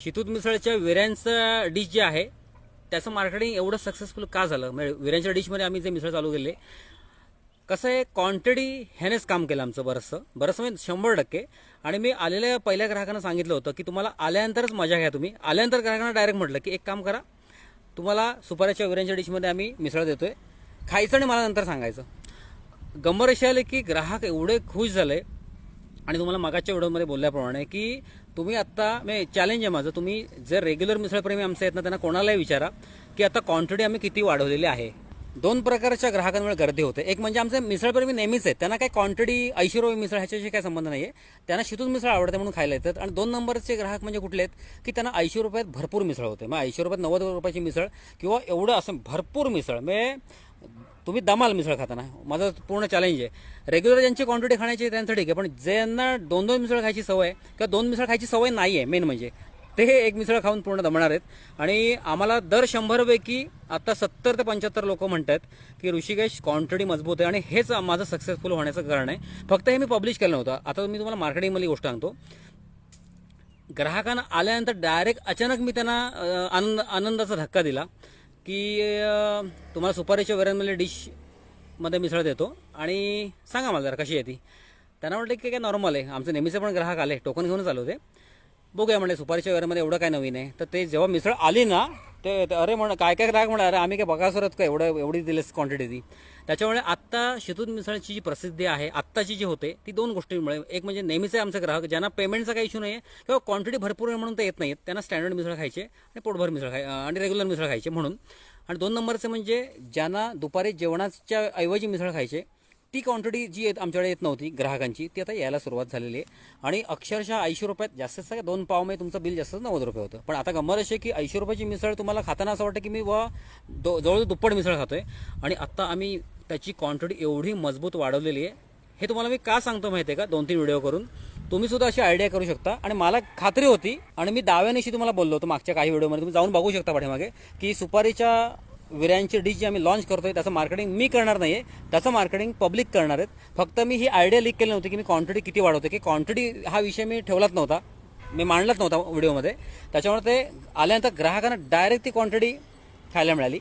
शितूत मिसळच्या विऱ्यांचं dish जे आहे त्याचं मार्केटिंग एवढं सक्सेसफुल का झालं? म्हणजे विऱ्यांच्या डिशमध्ये आम्ही जे मिसळ चालू केले कसं आहे क्वांटिटी ह्यानेच काम केलं आमचं बरंचसं. बरंचसं म्हणजे शंभर टक्के. आणि मी आलेल्या पहिल्या ग्राहकांना सांगितलं होतं की तुम्हाला आल्यानंतरच मजा घ्या तुम्ही. आल्यानंतर ग्राहकांना डायरेक्ट म्हटलं की एक काम करा तुम्हाला सुपाऱ्याच्या विऱ्यांच्या डिशमध्ये आम्ही मिसळ देतो आहे खायचं आणि मला नंतर सांगायचं. गंमत अशी आली की ग्राहक एवढे खुश झाले आणि तुम्हाला मागाच्या व्हिडिओमध्ये बोलल्याप्रमाणे की तुम्ही आत्ता म्हणजे चॅलेंज आहे माझं तुम्ही जे रेग्युलर मिसळप्रेमी आमचे आहेत ना त्यांना कोणालाही विचारा की आता क्वांटिटी आम्ही किती वाढवलेली आहे. दोन प्रकारच्या ग्राहकांमुळे गर्दी होते. एक म्हणजे आमचे मिसळप्रेमी नेहमीच आहेत. त्यांना काही क्वांटिटी ऐंशी रुपये मिसळ ह्याच्याशी काही संबंध नाही आहे त्यांना शितून मिसळ आवडते म्हणून खायला येतात. आणि दोन नंबरचे ग्राहक म्हणजे कुठले आहेत? की त्यांना ऐंशी रुपयात भरपूर मिसळ होते. मग ऐंशी रुपयात नव्वद रुपयाची मिसळ किंवा एवढं असं भरपूर मिसळ. म्हणजे तुम्ही दमाल मिसळ खाताना. माझं पूर्ण चॅलेंज आहे. रेग्युलर ज्यांची क्वांटिटी खाण्याची त्यांचं ठीक आहे. पण ज्यांना दोन दोन मिसळ खायची सवय किंवा दोन मिसळ खायची सवय नाही आहे मेन म्हणजे. ते हे एक मिसळ खाऊन पूर्ण दमणार आहेत. आणि आम्हाला दर शंभरपैकी आता सत्तर ते पंच्याहत्तर लोक म्हणतात की ऋषिकेश क्वांटिटी मजबूत आहे आणि हेच माझं सक्सेसफुल होण्याचं कारण आहे. फक्त हे मी पब्लिश केलं नव्हतं. आता मी तुम्हाला मार्केटिंगमधली गोष्ट सांगतो. ग्राहकांना आल्यानंतर डायरेक्ट अचानक मी त्यांना आनंद आनंदाचा धक्का दिला की तुम्हाला सुपारीच्या वेरांमधल्या डिशमध्ये मिसळ देतो. आणि सांगा मला जरा कशी आहे ती. त्यांना म्हटलं की काय नॉर्मल आहे. आमचे नेहमीचे पण ग्राहक आले. टोकन घेऊनच आले होते. बघूया म्हणजे सुपारीच्या वेरामध्ये एवढं काय नवीन आहे. तर ते जेव्हा मिसळ आली ना ते अरे म्हण काय काय ग्राहक म्हणा अरे आम्ही काय बघासरत का एवढं एवढी दिलीस क्वांटिटी ती. त्याच्यामुळे आत्ता शेतूत मिसळची जी प्रसिद्धी आहे आत्ताची जी होते ती दोन गोष्टींमुळे एक म्हणजे नेहमीचे आमचे ग्राहक ज्यांना पेमेंटचा काही इश्यू नाही आहे किंवा क्वांटिटी भरपूर आहे म्हणून ते येत नाहीत त्यांना स्टँडर्ड मिसळ खायचे आणि पोटभर मिसळ खाय आणि रेग्युलर मिसळ खायचे म्हणून. आणि दोन नंबरचे म्हणजे ज्यांना दुपारी जेवणाच्या ऐवजी मिसळ खायचे ती क्वांटिटी जी येत आमच्याकडे येत नव्हती ग्राहकांची ती आता यायला सुरुवात झालेली आहे. आणि अक्षरशः ऐंशी रुपयात जास्तीत जास्त दोन पावमध्ये तुमचं बिल जास्त नव्वद रुपये होतं. पण आता गंमत अशी आहे की ऐंशी रुपयाची मिसळ तुम्हाला खाताना असं वाटतं की मी व दो जवळजवळ दुप्पट मिसळ खातोय. आणि आत्ता आम्ही त्याची क्वांटिटी एवढी मजबूत वाढवलेली आहे. हे तुम्हाला मी का सांगतो माहिती आहे का? दोन तीन व्हिडिओ करून. तुम्ही सुद्धा अशी आयडिया करू शकता. आणि मला खात्री होती आणि मी दाव्यानिशी तुम्हाला बोललो होतो मागच्या काही व्हिडिओमध्ये तुम्ही जाऊन बघू शकता पाठीमागे की सुपारीच्या विर्यांची डिश जी आम्ही लॉन्च करतोय त्याचं मार्केटिंग मी करणार नाही आहे त्याचं मार्केटिंग पब्लिक करणार आहेत. फक्त मी ही आयडिया लीक केली नव्हती की मी क्वांटिटी किती वाढवते की क्वांटिटी हा विषय मी ठेवलाच नव्हता. मी मांडलाच नव्हता व्हिडिओमध्ये त्याच्यामुळे ते आल्यानंतर ग्राहकांना डायरेक्ट ती क्वांटिटी खायला मिळाली.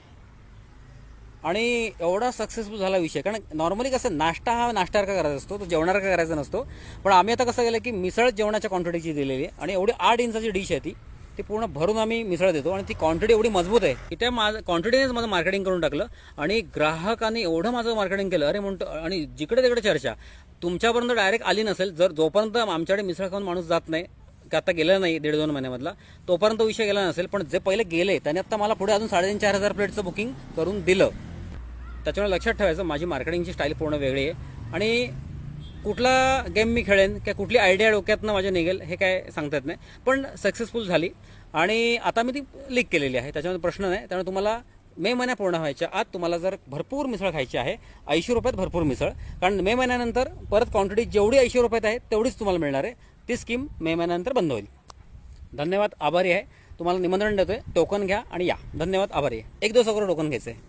आणि एवढा सक्सेसफुल झाला विषय. कारण नॉर्मली कसं नाश्ता हा नाश्त्यासारखा करायचा असतो? तो जेवणासारखा करायचा नसतो? पण आम्ही आता कसं केलं की मिसळ जेवणाच्या क्वांटिटीची दिलेली आहे. आणि एवढी आठ इंचाची डिश आहे ती. ती पूर्ण भरून आम्ही मिसळ देतो आणि ती क्वांटिटी एवढी मजबूत आहे. की त्या माझं क्वांटिटीनेच माझं मार्केटिंग करून टाकलं आणि ग्राहकांनी एवढं माझं मार्केटिंग केलं. अरे म्हणतो आणि जिकडे तिकडे चर्चा. तुमच्यापर्यंत डायरेक्ट आली नसेल जर जोपर्यंत आमच्याकडे मिसळ खाऊन माणूस जात नाही आता गेला नाही दीड दोन महिन्यामधला तोपर्यंत विषय गेला नसेल. पण जे पहिले गेले त्याने आता मला पुढे अजून साडेतीन चार हजार प्लेटचं बुकिंग करून दिलं. त्याच्यामुळे लक्षात ठेवायचं माझी मार्केटिंगची स्टाईल पूर्ण वेगळी आहे. आणि कुठला गेम मी खेळेन किंवा कुठली आयडिया डोक्यातनं माझ्या निघेल हे काय सांगता येत नाही. पण सक्सेसफुल झाली. आणि आता मी ती लीक केलेली आहे. त्याच्यामध्ये प्रश्न नाही. त्यामुळे तुम्हाला मे महिन्या पूर्ण व्हायच्या आत तुम्हाला जर भरपूर मिसळ खायची आहे ऐंशी रुपयात भरपूर मिसळ. कारण मे महिन्यानंतर परत क्वांटिटी जेवढी ऐंशी रुपयात आहे तेवढीच तुम्हाला मिळणार आहे. ती स्कीम मे महिन्यानंतर बंद होईल. धन्यवाद. आभारी आहे. तुम्हाला निमंत्रण देतोय. टोकन घ्या आणि या. धन्यवाद. आभारी आहे. एक दिवस अगोदर टोकन घ्यायचं आहे